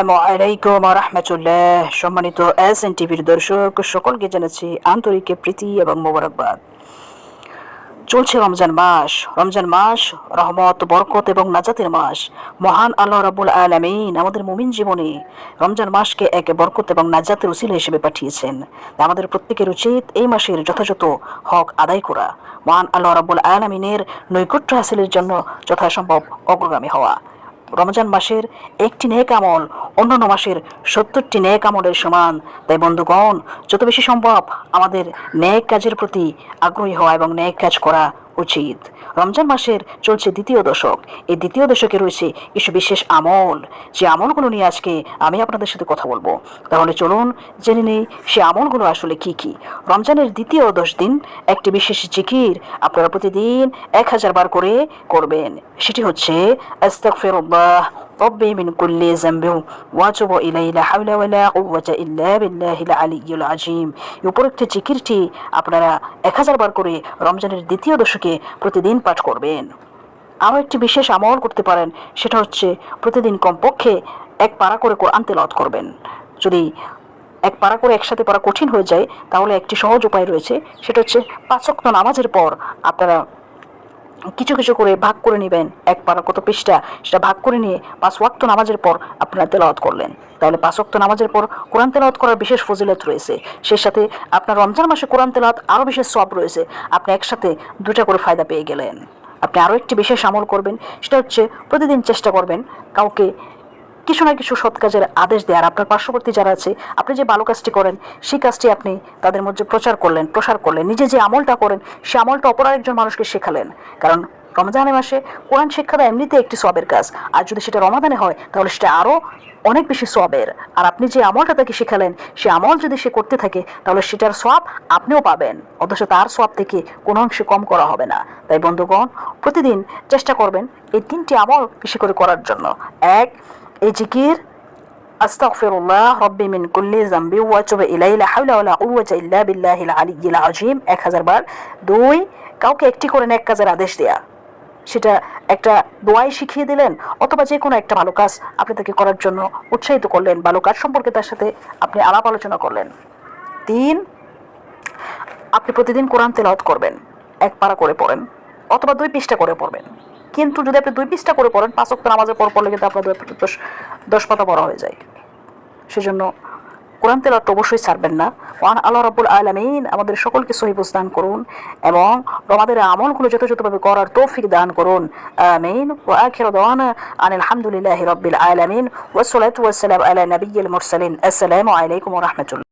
আসসালামু আলাইকুম রহমতুল্লাহ। সম্মানিত এস এন টিভির দর্শক, সকলকে জানাচ্ছি আন্তরিক প্রীতি এবং মোবারকবাদ। চলছে রমজান মাস। রমজান মাস, রহমত, বরকত এবং নাজাতের মাস। মহান আল্লাহ রাবুল আলমিন আমাদের মুমিন জীবনে রমজান মাসকে এক বরকত এবং নাজাতের উসিলা হিসেবে পাঠিয়েছেন। আমাদের প্রত্যেকের উচিত এই মাসের যথাযথ হক আদায় করা। মহান আল্লাহ রাবুল আলমিনের নৈকট্য হাসিলের জন্য যথাসম্ভব অগ্রগামী হওয়া। রমজান মাসের একটি নেক আমল অন্যান্য মাসের সত্তরটি ন্যায় কামড়ের সমান। তাই বন্ধুগণ, যত বেশি সম্ভব আমাদের ন্যায় কাজের প্রতি আগ্রহী হওয়া এবং ন্যায় কাজ করা উচিত। রমজান মাসের চলছে দ্বিতীয় দশক। এই দ্বিতীয় দশকে রয়েছে কিছু বিশেষ আমল। যে আমলগুলো নিয়ে আজকে আমি আপনাদের সাথে কথা বলব। তাহলে চলুন জেনে নেই সে আমলগুলো আসলে কি কি। রমজানের দ্বিতীয় দশ দিন একটি বিশেষ জিকির আপনারা প্রতিদিন এক হাজার বার করে করবেন। সেটি হচ্ছে ربي من كل ذنب واتوب إليه لا حول ولا قوة إلا بالله العلي العظيم উপরোক্ত জিকিরটি আপনারা এক হাজার বার করে রমজানের দ্বিতীয় দশকে প্রতিদিন পাঠ করবেন। আরও একটি বিশেষ আমল করতে পারেন, সেটা হচ্ছে প্রতিদিন কমপক্ষে এক পাড়া করে কোরআন তেলাওয়াত করবেন। যদি এক পাড়া করে একসাথে পড়া কঠিন হয়ে যায়, তাহলে একটি সহজ উপায় রয়েছে, সেটা হচ্ছে পাঁচক্ত নামাজের পর আপনারা কিছু কিছু করে ভাগ করে নেবেন। এক পারা কত পৃষ্ঠা, সেটা ভাগ করে নিয়ে পাঁচ ওয়াক্ত নামাজের পর আপনারা তেলাওয়াত করলেন। তাহলে পাঁচ ওয়াক্ত নামাজের পর কোরআন তেলাওয়াত করার বিশেষ ফজিলত রয়েছে। সেই সাথে আপনার রমজান মাসে কোরআন তেলাওয়াত আরও বিশেষ সব রয়েছে। আপনি একসাথে দুটা করে ফায়দা পেয়ে গেলেন। আপনি আরও একটি বিশেষ আমল করবেন, সেটা হচ্ছে প্রতিদিন চেষ্টা করবেন কাউকে কিছু না কিছু সৎ কাজের আদেশ দেওয়ার আপনার পার্শ্ববর্তী যারা আছে, আপনি যে ভালো কাজটি করেন, সেই কাজটি আপনি তাদের মধ্যে প্রচার করলেন, প্রসার করলেন, নিজে যে আমলটা করেন, সে আমলটা অপর একজন মানুষকে শেখালেন। কারণ রমজানের মাসে কোরআন শিক্ষা দেওয়া এমনিতে একটি সবের কাজ। আর যদি সেটা রমাদানে হয়, তাহলে সেটা আরও অনেক বেশি সবের আর আপনি যে আমলটা তাকে শেখালেন, সে আমল যদি সে করতে থাকে, তাহলে সেটার সব আপনিও পাবেন। অথচ তার সব থেকে কোনো অংশে কম করা হবে না। তাই বন্ধুগণ, প্রতিদিন চেষ্টা করবেন এই তিনটি আমল বেশি করে করার জন্য। এক এই জিকির আস্তাগফিরুল্লাহ রব্বি মিন কুল্লি জামবি ওয়া তুবু ইলাইহি লা হাওলা ওয়ালা কুওয়াতা ইল্লা বিল্লাহিল আলিয়্যিল আযীম 1000 বার দুই কাউকে একটি করে এক কাজের আদেশ দেয়া। সেটা একটা দোয়াই শিখিয়ে দিলেন অথবা যে কোনো একটা ভালো কাজ আপনি তাকে করার জন্য উৎসাহিত করলেন, ভালো কাজ সম্পর্কে তার সাথে আপনি আলাপ আলোচনা করলেন। তিন, আপনি প্রতিদিন কোরআন তেলাওয়াত করবেন, এক পারা করে পড়েন অথবা দুই পৃষ্ঠা করে পড়বেন। কিন্তু যদি আপনি দুই পৃষ্ঠা করে পড়েন, পাঁচ অক্ট নামাজের পর পড়লে কিন্তু আপনার দশ দশ পাতা বড় হয়ে যায়। সেজন্য কোরআন তেলাওয়াত অবশ্যই ছাড়বেন না। ওয়ান আল্লাহ রাব্বুল আলামিন আমাদের সকলকে সহিবুজ দান করুন এবং আমাদের আমলগুলো যথাযথভাবে করার তৌফিক দান করুন। আমিন। ওয়া আখির দাওয়ানা আনিল হামদুলিল্লাহি রাব্বিল আলামিন। ওয়া সালাতু আলা নাবিয়্যিল মুরসালিন। আসসালামু আলাইকুম ওয়া রাহমাতুল্লাহ।